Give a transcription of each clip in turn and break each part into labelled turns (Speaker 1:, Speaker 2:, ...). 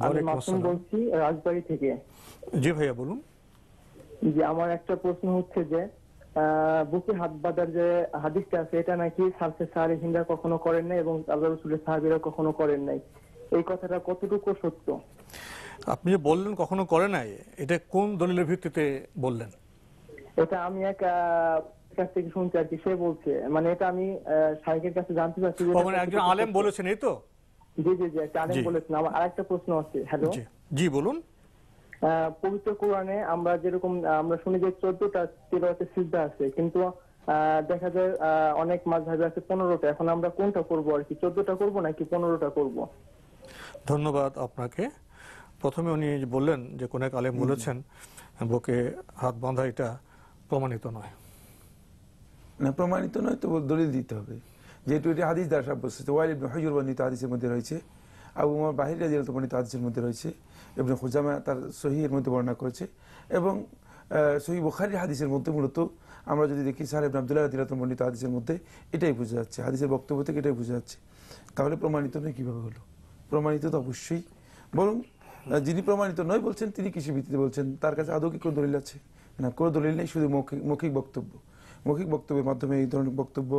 Speaker 1: আমি মাসুম বলছি রাজবাড়ি থেকে।
Speaker 2: জি ভাইয়া বলুন।
Speaker 1: আমার একটা প্রশ্ন হচ্ছে যে বুকে হাত বাঁধার যে হাদিসটা আছে এটা নাকি সালসে সাহারি হিন্দা কখনো করেন নাই এবং আল্লাহ রসুলের সাহাবিরা কখনো করেন নাই? এই কথাটা কতটুকু সত্য?
Speaker 2: আপনি যে বললেন কখনো করে নাই এটা কোন দলিলের ভিত্তিতে বললেন?
Speaker 1: এটা আমি এক কাছ থেকে শুনছি আর কি সে বলছে। মানে এটা আমি শাহেকের কাছে জানতে চাচ্ছি
Speaker 2: মানে একজন আলেম বলেছেন এই তো?
Speaker 1: জি জি জি একটা আলেম বলেছেন। আমার আরেকটা প্রশ্ন আছে। হ্যালো
Speaker 2: জি জি বলুন।
Speaker 1: আহ, পবিত্র কোরআনে আমরা যেরকম আমরা শুনি যে চোদ্দটা তেরোতে সিদ্ধা আছে কিন্তু আহ, দেখা যায় আহ, অনেক মাছ ভাবে আছে পনেরোটা। এখন আমরা কোনটা করব আর কি? চোদ্দটা করব নাকি পনেরোটা করব?
Speaker 2: ধন্যবাদ আপনাকে। প্রথমে উনি বললেন যে কোন এক আলেম বলেছেন বুকে হাত বাঁধা এটা প্রমাণিত নয়।
Speaker 3: না প্রমাণিত নয় তো দলিল দিতে হবে। যেহেতু এটি হাদিস দ্বারা সাব্যস্ত, ওয়াইল ইবনে হজুর বর্ণিত হাদিসের মধ্যে রয়েছে। আবু উমর বাহির রাজিয়াল বর্ণিত হাদিসের মধ্যে রয়েছে। ইবনে হুজামা তার সহির মধ্যে বর্ণনা করেছে এবং সহি বুখারির হাদিসের মধ্যে মূলত আমরা যদি দেখি সাহেব আব্দুল্লাহ আনহু বর্ণিত হাদিসের মধ্যে এটাই বোঝা যাচ্ছে। হাদিসের বক্তব্য থেকে এটাই বোঝা যাচ্ছে। তাহলে প্রমাণিত নয় কীভাবে হলো? প্রমাণিত তো অবশ্যই। বরং যিনি প্রমাণিত নয় বলছেন তিনি কৃষি ভিত্তিতে বলছেন? তার কাছে আদৌ কি কোনো দলিল আছে? না, কোনো দলিল নেই, শুধু মৌখিক মৌখিক বক্তব্য। মৌখিক বক্তব্যের মাধ্যমে এই ধরনের বক্তব্য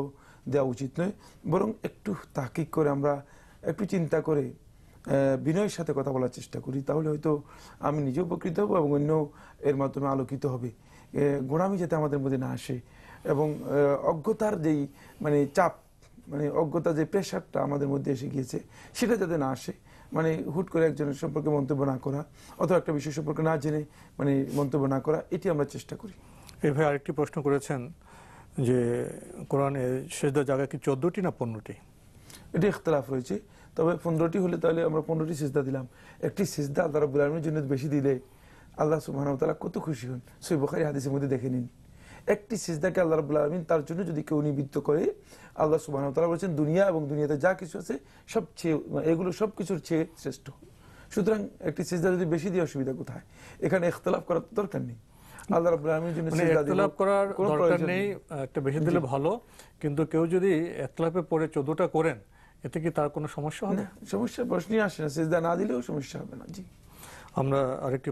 Speaker 3: দেওয়া উচিত নয়। বরং একটু তাকিক করে আমরা একটু চিন্তা করে বিনয়ের সাথে কথা বলার চেষ্টা করি। তাহলে হয়তো আমি নিজে উপকৃত হব এবং অন্য এর মাধ্যমে আলোকিত হবে। গোড়ামি যাতে আমাদের মধ্যে না আসে এবং অজ্ঞতার যেই মানে চাপ মানে অজ্ঞতা যে প্রেশারটা আমাদের মধ্যে এসে গিয়েছে, সেটা যাতে না আসে মানে হুট করে একজনের সম্পর্কে মন্তব্য না করা অথবা একটা বিষয় সম্পর্কে না জেনে মানে মন্তব্য না করা, এটি আমরা চেষ্টা করি।
Speaker 2: এভাবে আরেকটি প্রশ্ন করেছেন যে কোরআনে সেজদার জায়গা কি চোদ্দটি না পনেরোটি?
Speaker 3: এটি ইখতলাফ রয়েছে। তবে পনেরোটি হলে তাহলে আমরা পনেরোটি সিজদা দিলাম। একটি সিজদা আল্লাহ রাবুল আলমীর জন্য বেশি দিলে আল্লাহ সুবহান তালা কত খুশি হন। সই বখারি হাদিসের মধ্যে দেখে নিন। একটি সিজদাকে আল্লাহ রাবুল আলমিন তার জন্য যদি কেউ নিবৃত্ত করে, আল্লাহ সুবহান তালা বলছেন, দুনিয়া এবং দুনিয়াতে যা কিছু আছে, সবচেয়ে এগুলো সব কিছুর চেয়ে শ্রেষ্ঠ। সুতরাং একটি সিজদা যদি বেশি দিয়ে, অসুবিধা কোথায়? এখানে ইখতলাফ করার দরকার নেই। আল্লাহ রাব্বুল আলামিন জন্য
Speaker 2: মানে
Speaker 3: সিজদা
Speaker 2: করার দরকার নেই একটা বেশি দিলে ভালো কিন্তু কেউ যদি একতলাপে পড়ে চোদ্দটা করেন এতে কি তার কোনো সমস্যা হবে?
Speaker 3: না সমস্যা প্রশ্নই আসে না সিজদা না দিলেও সমস্যা হবে না জি।
Speaker 2: আমরা আরেকটি